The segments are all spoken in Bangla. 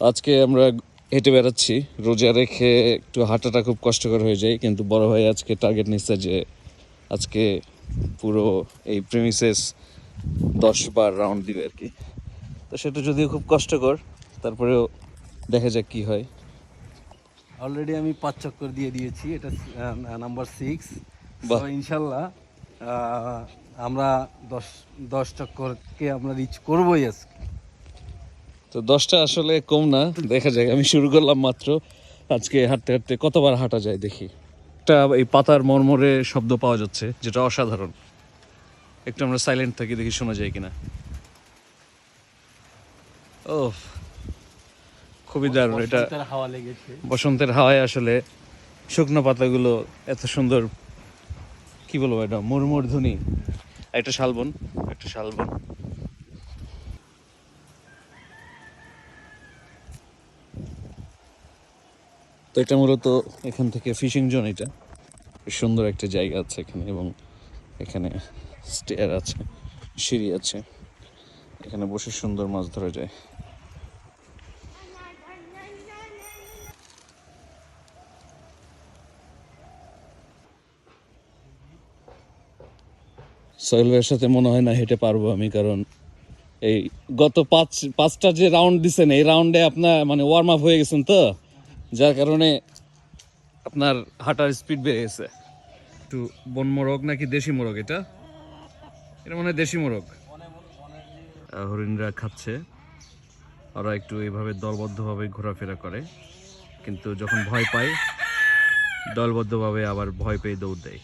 আজকে আমরা হেঁটে বেড়াচ্ছি। রোজা রেখে একটু হাঁটাটা খুব কষ্টকর হয়ে যায় কিন্তু বড় ভাই আজকে টার্গেট নিচ্ছে যে আজকে পুরো এই প্রেমিসেস দশ বার রাউন্ড দিবে আর কি। তো সেটা যদিও খুব কষ্টকর তারপরেও দেখা যাক কি হয়। অলরেডি আমি পাঁচ চক্কর দিয়ে দিয়েছি এটা নাম্বার সিক্স বাহ। ইনশাল্লাহ আমরা দশ দশ চক্করকে আমরা রিচ করবোই আজকে। তো দশটা আসলে কম না দেখা যাক আমি শুরু করলাম মাত্র। আজকে হাঁটতে হাঁটতে কতবার হাঁটা যায় দেখি। একটা এই পাতার মরমরে শব্দ পাওয়া যাচ্ছে যেটা অসাধারণ। একটু আমরা সাইলেন্ট থাকি দেখি শোনা যায় কিনা। ও খুবই দারুণ এটা বসন্তের হাওয়া লেগেছে। বসন্তের হাওয়ায় আসলে শুকনো পাতাগুলো এত সুন্দর কি বলব এটা মুরমুর ধ্বনি। একটা শালবন একটা শালবন। তো এটা মূলত এখান থেকে ফিশিং জোন এটা। সুন্দর একটা জায়গা আছে এখানে এবং এখানে স্টেয়ার আছে, সিঁড়ি আছে। এখানে বসে সুন্দর মাছ ধরা যায়। সোহেল ভাইয়ের সাথে মনে হয় না হেঁটে পারব আমি, কারণ এই গত পাঁচ, পাঁচটা যে রাউন্ড দিছেন, এই রাউন্ডে আপনার মানে ওয়ার্ম আপ হয়ে গেছেন তো? যার কারণে আপনার হাঁটার স্পিড বেড়ে গেছে। একটু বন মোরগ নাকি দেশি মোরগ এটা? এটা মানে দেশি মোরগ। হরিণরা খাচ্ছে। ওরা একটু এইভাবে দলবদ্ধভাবে ঘোরাফেরা করে। কিন্তু যখন ভয় পায় দলবদ্ধভাবে আবার ভয় পেয়ে দৌড় দেয়।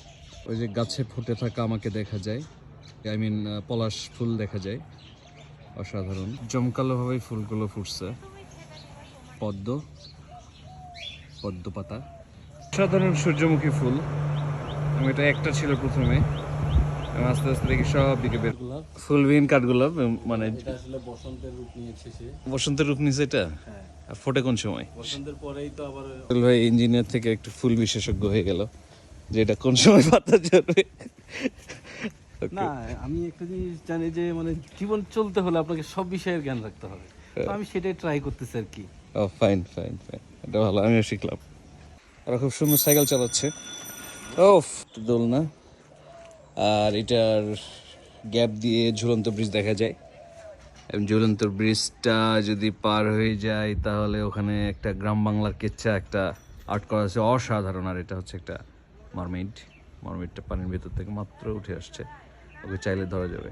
ওই যে গাছে ফুটে থাকা আমাকে দেখা যায়। আই মিন পলাশ ফুল দেখা যায়। অসাধারণ। জমকালোভাবে ফুলগুলো ফুটছে। পদ্ম। পদ্ম পাতা। অসাধারণ সূর্যমুখী ফুল। এবং এটা একটা ছিল প্রথমে। এবং আস্তে আস্তে দেখি সব দিকে বের ফুল বিহীন কাঠগোলাপ মানে আসলে বসন্তের রূপ নিয়েছে সে। বসন্তের রূপ নিছে এটা? হ্যাঁ। আর ফোটে কোন সময়? বসন্তের পরেই তো আবার ভাই ইঞ্জিনিয়ার থেকে একটু ফুল বিশেষজ্ঞ হয়ে গেল যে এটা কোন সময় পাতা ঝরবে? না আমি একটা জিনিস জানি যে মানে জীবন চলতে হলে আপনাকে সব বিষয়ের জ্ঞান রাখতে হবে। তো আমি সেটাই ট্রাই করতেছি আর কি। ও ফাইন ফাইন ফাইন এটা ভালো, আমিও শিখলাম। আর খুব সুন্দর সাইকেল চালাচ্ছে। ও দোল না। আর এটার গ্যাপ দিয়ে ঝুলন্ত ব্রিজ দেখা যায়। এবং ঝুলন্ত ব্রিজটা যদি পার হয়ে যায়, তাহলে ওখানে একটা গ্রাম বাংলার কেচ্ছা, একটা আর্ট করা আছে। অসাধারণ, আর এটা হচ্ছে একটা মারমেড। মারমেডটা পানির ভেতর থেকে মাত্র উঠে আসছে। ওকে চাইলে ধরা যাবে।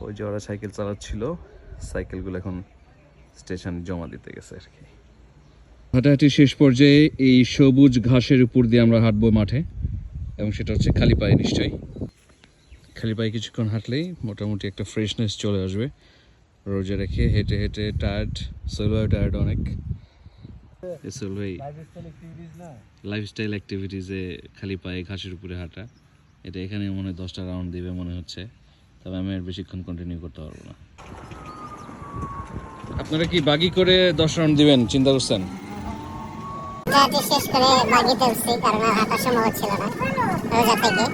ওই যে ওরা সাইকেল চালাচ্ছিল, সাইকেলগুলো এখন স্টেশনে জমা দিতে গেছে আর কি। হাঁটাহাঁটি শেষ পর্যায়ে এই সবুজ ঘাসের উপর দিয়ে আমরা হাঁটবো মাঠে, এবং সেটা হচ্ছে খালি পায়ে নিশ্চয়ই। খালি পায়ে কিছুক্ষণ হাঁটলেই মোটামুটি একটা ফ্রেশনেস চলে আসবে। রোজে রেখে হেঁটে হেঁটে টায়ার্ড সোলভাই টায়ার্ড অনেক। সোলভাই লাইফস্টাইল অ্যাক্টিভিটিসে খালি পায়ে ঘাসের উপরে হাঁটা, এটা এখানে মনে হয় দশটা রাউন্ড দিবে মনে হচ্ছে। তবে আমি আর বেশিক্ষণ কন্টিনিউ করতে পারব না। আপনারা কি বাগি করে দশ রাউন্ড দিবেন, চিন্তা করছেন? শেষ করে বাগিতে উঠছি কারণ না। রোজা থেকে।